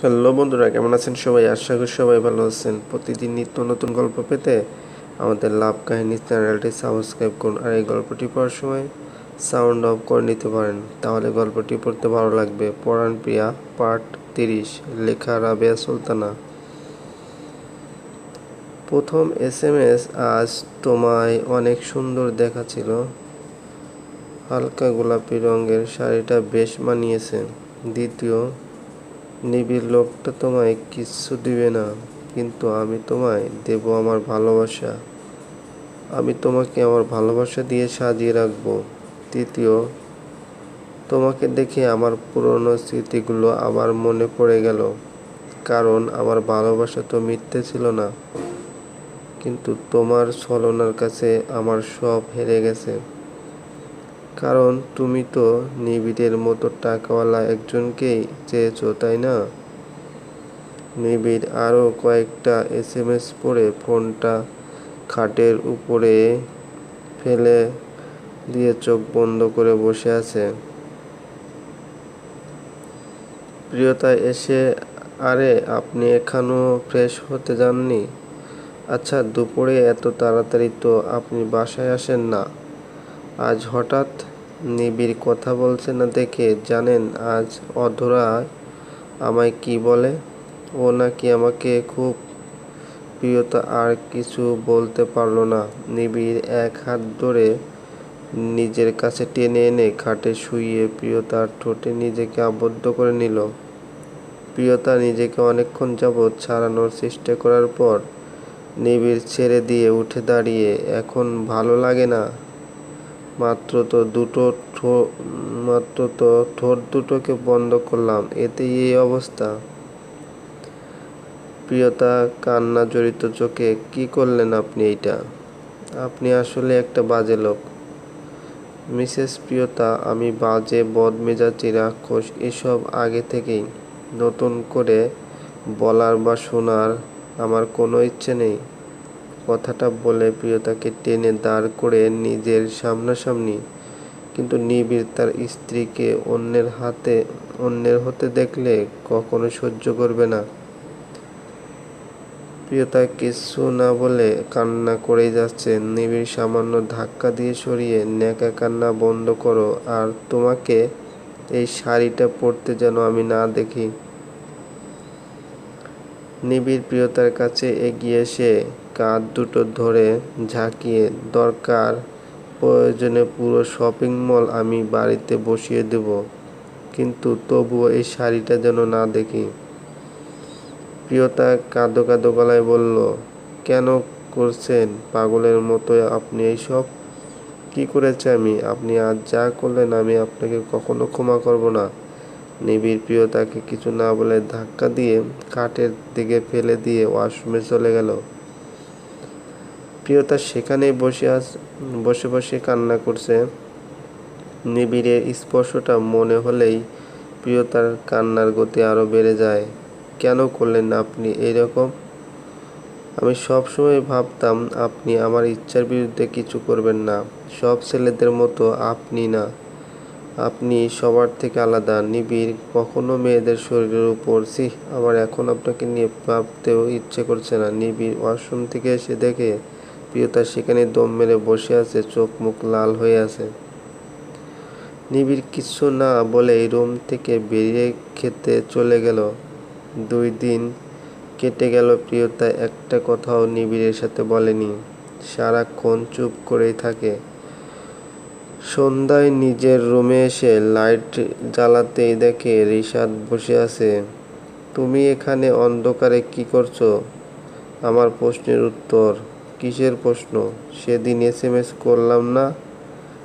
Hello বন্ধুরা, কেমন আছেন সবাই? আশা করি সবাই ভালো আছেন। প্রতিদিন নিত্য নতুন গল্প পেতে আমাদের লাভ কাহিনী চ্যানেলটি সাবস্ক্রাইব করুন আর এই গল্পটি পড়ার সময় সাউন্ড অফ করে নিতে পারেন। তাহলে গল্পটি পড়তে ভালো লাগবে। পরাণ প্রিয়া পার্ট তিরিশ, লেখা রাবেয়া সুলতানা। প্রথম এস এম এস আজ তোমায় অনেক সুন্দর দেখাচ্ছিল। হালকা গোলাপি রঙের শাড়িটা বেশ মানিয়েছে। দ্বিতীয় নিবিড় লোকটা তোমায় কিচ্ছু দিবে না, কিন্তু আমি তোমায় দেব আমার ভালোবাসা। আমি তোমাকে আমার ভালোবাসা দিয়ে সাজিয়ে রাখব। তৃতীয়, তোমাকে দেখে আমার পুরনো স্মৃতিগুলো আবার মনে পড়ে গেল, কারণ আমার ভালোবাসা তো মিথ্যে ছিল না। কিন্তু তোমার ছলনার কাছে আমার সব হেরে গেছে। কারণ তুমি তো নিবিড়ের মতো টাকাওয়ালা একজনকেই চেয়েছো, তাই না? নিবিড় আরও কয়েকটা এস এম এস পড়ে ফোনটা খাটের উপরে ফেলে দিয়ে চোখ বন্ধ করে বসে আছে। প্রিয়তা, এসে আরে আপনি এখনও ফ্রেশ হতে যাননি? আচ্ছা দুপুরে এত তাড়াতাড়ি তো আপনি বাসায় আসেন না। আজ হঠাৎ নিবিড় কথা বলছে না দেখে জানেন আজ অধরা আমায় কি বলে? ও নাকি আমাকে খুব প্রিয়তা আর কিছু বলতে পারল না। নিবিড় এক হাত ধরে নিজের কাছে টেনে এনে খাটে শুইয়ে প্রিয়তার ঠোঁটে নিজেকে আবদ্ধ করে নিল। প্রিয়তা নিজেকে অনেকক্ষণ যাবৎ ছাড়ানোর চেষ্টা করার পর নিবিড় ছেড়ে দিয়ে উঠে দাঁড়িয়ে, এখন ভালো লাগে না? মাত্র তো দুটো মাত্র তো ঠোঁট দুটোকে বন্ধ করলাম। এতেই এই অবস্থা। প্রিয়তা কান্না জড়িত চোখে, কি করলেন আপনি এইটা? আপনি আসলে একটা বাজে লোক। মিসেস প্রিয়তা, আমি বাজে বদমেজাজি রাক্ষস, এসব আগে থেকেই। নতুন করে বলার বা শোনার আমার কোনো ইচ্ছে নেই। কথাটা বলে প্রিয়তাকে টেনে দাঁড় করে নিজের সামনাসামনি। কিন্তু নিবিড় তার স্ত্রীকে অন্যের হাতে, অন্যের হতে দেখলে কখনো সহ্য করবে না। প্রিয়তা কিছু না বলে কান্না করেই যাচ্ছে। নিবিড় সামান্য ধাক্কা দিয়ে সরিয়ে ন্যাকা কান্না বন্ধ করো, আর তোমাকে এই শাড়িটা পরতে যেন আমি না দেখি। নিবিড় প্রিয়তার কাছে এগিয়ে এসে কাঁধ দুটো ধরে ঝাঁকিয়ে, দরকার, প্রয়োজনে পুরো শপিং মল আমি বাড়িতে বসিয়ে দেব। কিন্তু তবুও এই শাড়িটা যেন না দেখি। প্রিয়তা কাঁদো কাঁদো গলায় বলল, কেন করছেন? পাগলের মতো আপনি এইসব। কি করেছে আমি? আপনি আজ যা করলেন আমি আপনাকে কখনো ক্ষমা করব না। নিবিড় প্রিয়তাকে কিছু না বলে ধাক্কা দিয়ে কাঠের দিকে ফেলে দিয়ে ওয়াশরুমে চলে গেল। প্রিয়তা সেখানেই বসে আস বসে বসে কান্না করছে। নিবিড়ের স্পর্শটা মনে হলেই প্রিয়তার কান্নার গতি আরও বেড়ে যায়। কেন করলেন আপনি এইরকম? আমি সবসময় ভাবতাম, আপনি আমার ইচ্ছার বিরুদ্ধে কিছু করবেন না। সব ছেলেদের মতো আপনি না। আপনি সবার থেকে আলাদা, নিবিড়, কখনো মেয়েদের শরীরের উপর। সি আমার এখন আপনাকে নিয়ে ভাবতেও ইচ্ছে করছে না। নিবিড় ওয়াশরুম থেকে এসে দেখে প্রিয়তা সেখানে দম মেরে বসে আছে, চোখ মুখ লাল হয়ে আছে। নিবিড় কিছু না বলে রুম থেকে বেরিয়ে খেতে চলে গেল। দুই দিন কেটে গেল প্রিয়তা, একটা কথাও নিবিড়ের সাথে বলেনি। সারাক্ষণ চুপ করেই থাকে। সন্ধ্যায় নিজের রুমে এসে লাইট জ্বালাতেই দেখে রিশাদ বসে আছে। তুমি এখানে অন্ধকারে কি করছ? আমার প্রশ্নের উত্তর। কিসের প্রশ্ন? সেদিন এস এম এস করলাম না।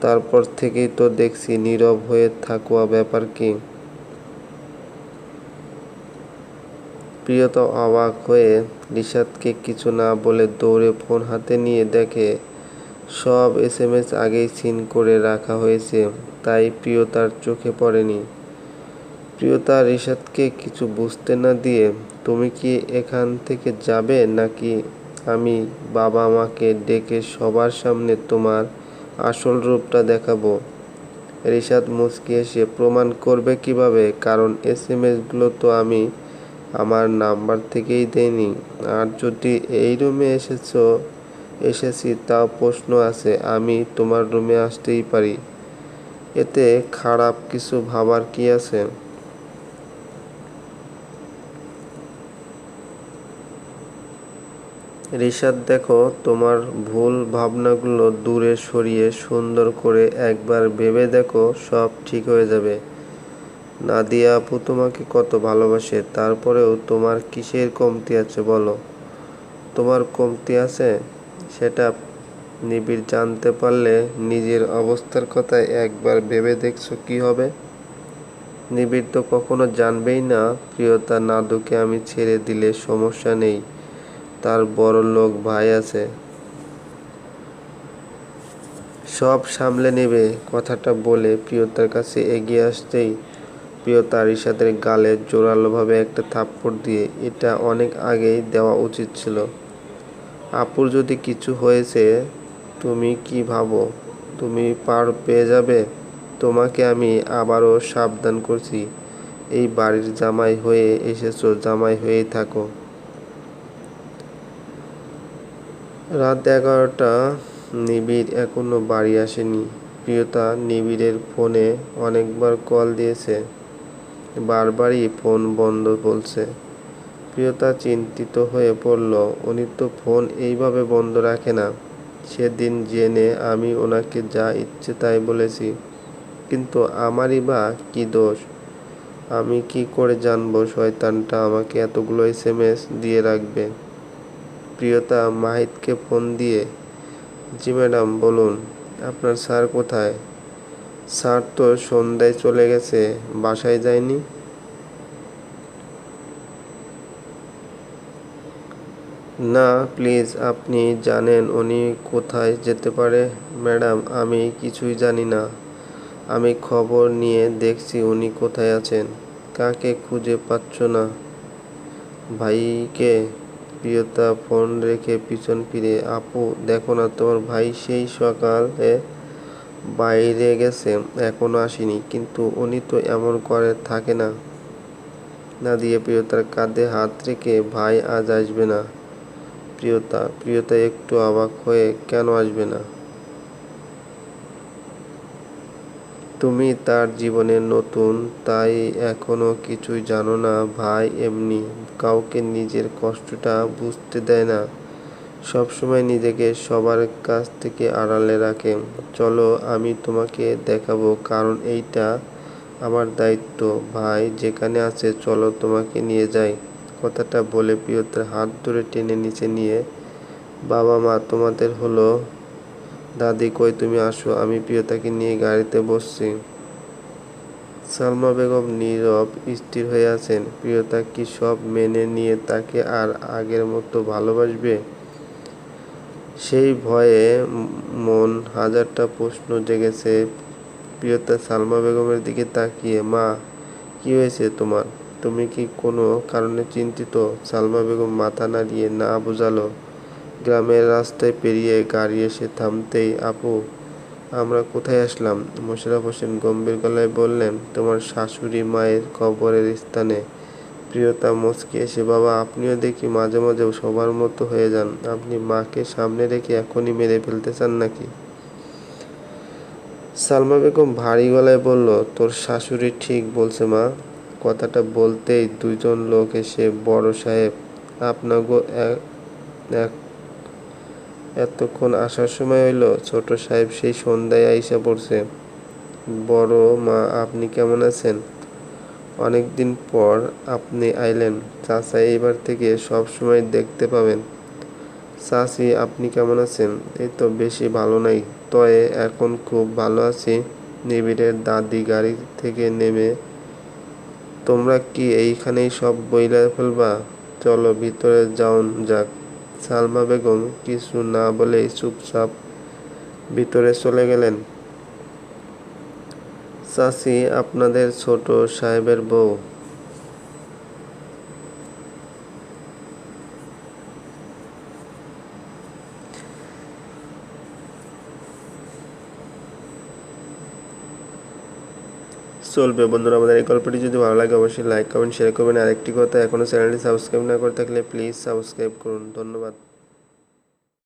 তারপর থেকেই তো দেখছি নীরব হয়ে থাকুয়া ব্যাপার কি। প্রিয়তা অবাক হয়ে রিশাদকে কিছু না বলে দৌড়ে ফোন হাতে নিয়ে দেখে, সব এস এম এস আগেই সিন করে রাখা হয়েছে, তাই প্রিয়তার চোখে পড়েনি। প্রিয়তা রিশাদকে কিছু বুঝতে না দিয়ে, তুমি কি এখান থেকে যাবে নাকি আমি বাবা মাকে ডেকে সবার সামনে তোমার আসল রূপটা দেখাবো। রিশাদ মুচকি এসে প্রমাণ করবে কীভাবে? কারণ এস এম এসগুলো তো আমি আমার নাম্বার থেকেই দেয়নি আর যদি এই রুমে এসেছ, এসেছি তাও প্রশ্ন আছে, আমি তোমার রুমে আসতেই পারি। এতে খারাপ কিছু ভাবার কি আছে? রিশাদ, দেখো, তোমার ভুল ভাবনাগুলো দূরে সরিয়ে সুন্দর করে একবার ভেবে দেখো, সব ঠিক হয়ে যাবে। নাদিয়া আপু তোমাকে কত ভালোবাসে, তারপরেও তোমার কিসের কমতি আছে বলো? তোমার কমতি আছে? সেটা নিবিড় জানতে পারলে নিজের অবস্থার কথা একবার ভেবে দেখছ কি হবে? নিবিড় তো কখনো জানবেই না, প্রিয়তা নাদুকে আমি ছেড়ে দিলে সমস্যা নেই। তার বড় লোক ভাই আছে। সব সামলে নেবে, কথাটা বলে প্রিয়তার কাছে এগিয়ে আসতেই প্রিয়তা রিশাদের গালে জোরালোভাবে একটা থাপ্পড় দিয়ে এটা অনেক আগেই দেওয়া উচিত ছিল। আপুর যদি কিছু হয়েছে, তুমি কি ভাবো? তুমি পার পেয়ে যাবে? তোমাকে আমি আবারও সাবধান করছি। এই বাড়ির জামাই হয়ে এসেছ, জামাই হয়েই থাকো। রাত এগারোটা, নিবিড় এখনও বাড়ি আসেনি। প্রিয়তা নিবিড়ের ফোনে অনেকবার কল দিয়েছে। বারবারই ফোন বন্ধ বলছে। প্রিয়তা চিন্তিত হয়ে পড়ল, উনি তো ফোন এইভাবে বন্ধ রাখে না। সেদিন জেনে আমি ওনাকে যা ইচ্ছে তাই বলেছি। কিন্তু আমারই বা কী দোষ? আমি কি করে জানব শয়তানটা আমাকে এতগুলো এস দিয়ে রাখবে? প্রিয়তা মাহিতকে ফোন দিয়ে, জি ম্যাডাম, বলুন, আপনার স্যার কোথায়? স্যার তো সন্ধ্যায় চলে গেছে, বাসায় যায়নি? না, প্লিজ, আপনি জানেন উনি কোথায় যেতে পারে? ম্যাডাম, আমি কিছুই জানি না। আমি খবর নিয়ে দেখছি উনি কোথায় আছেন। কাকে খুঁজে পাচ্ছ না? ভাইকে? প্রিয়তা ফোন রেখে পিছন ফিরে, আপু, দেখো না, তোমার ভাই সেই সকালে বাইরে গেছে, এখনও আসেনি, কিন্তু উনি তো এমন করে থাকে না। না দিয়ে প্রিয়তার কাঁধে হাত রেখে, ভাই, আজ আসবে না। প্রিয়তা প্রিয়তা একটু অবাক হয়ে, কেন আসবে না? তুমি তার জীবনে নতুন, তাই এখনও কিছুই জানো না, ভাই, এমনি কাউকে নিজের কষ্টটা বুঝতে দেয় না। সবসময় নিজেকে সবার কাছ থেকে আড়ালে রাখে। চলো, আমি তোমাকে দেখাবো, কারণ এইটা আমার দায়িত্ব। ভাই, যেখানে আছে, চলো তোমাকে নিয়ে যাই। কথাটা বলে প্রিয়তার হাত ধরে টেনে নিচে নিয়ে, বাবা মা, তোমাদের হলো? দাদি কই, তুমি আসো, আমি প্রিয়তাকে নিয়ে গাড়িতে বসছি। সালমা বেগম নীরব, স্থির হয়ে আছেন। প্রিয়তা কি সব মেনে নিয়ে তাকে আর আগের মতো ভালোবাসবে? সেই ভয়ে মন হাজারটা প্রশ্ন জেগেছে। প্রিয়তা সালমা বেগমের দিকে তাকিয়ে, মা, কি হয়েছে তোমার? তুমি কি কোনো কারণে চিন্তিত? সালমা বেগম মাথা নাড়িয়ে, না, বোঝালো। গ্রামের রাস্তায় পেরিয়ে গাড়ি এসে থামতেই আপু আমরা কোথায় আসলাম? মোশাররফ হোসেন গম্ভীর গলায় বললেন, তোমার শাশুড়ি মায়ের কবরের স্থানে। প্রিয়তা মুচকি এসে, বাবা, আপনিও দেখি মাঝে মাঝে সবার মতো হয়ে যান। আপনি মাকে সামনে রেখে এখনই মেরে ফেলতে চান নাকি? সালমা বেগম ভারী গলায় বলল, তোর শাশুড়ি ঠিক বলছে, মা। কথাটা বলতেই দুজন লোক এসে, বড় সাহেব, আপনাগো এক এতক্ষণ আসার সময় হইল, ছোট সাহেব সেই সন্ধ্যায় আইসা পড়ছে। বড় মা, আপনি কেমন আছেন? অনেক দিন পর আপনি আইলেন। চাচা এইবার থেকে সব সময় দেখতে পাবেন। চাচি, আপনি কেমন আছেন? এই তো বেশি ভালো নাই। তয়ে এখন খুব ভালো আছি। নিবিড়ের দাদি গাড়ি থেকে নেমে, তোমরা কি এইখানেই সব বইলা ফেলবা? চলো ভিতরে যাওন যাক। সালমা বেগম কিছু না বলেই চুপচাপ ভিতরে চলে গেলেন। চাচি আপনাদের ছোট সাহেবের বউ। চলবে। বন্ধুরা, আমাদের এই গল্পটি যদি ভালো লাগে, অবশ্যই লাইক কমেন্ট শেয়ার করবেন। আর একটি কথা এখনও চ্যানেলটি সাবস্ক্রাইব না করে থাকলে প্লিজ সাবস্ক্রাইব করুন। ধন্যবাদ।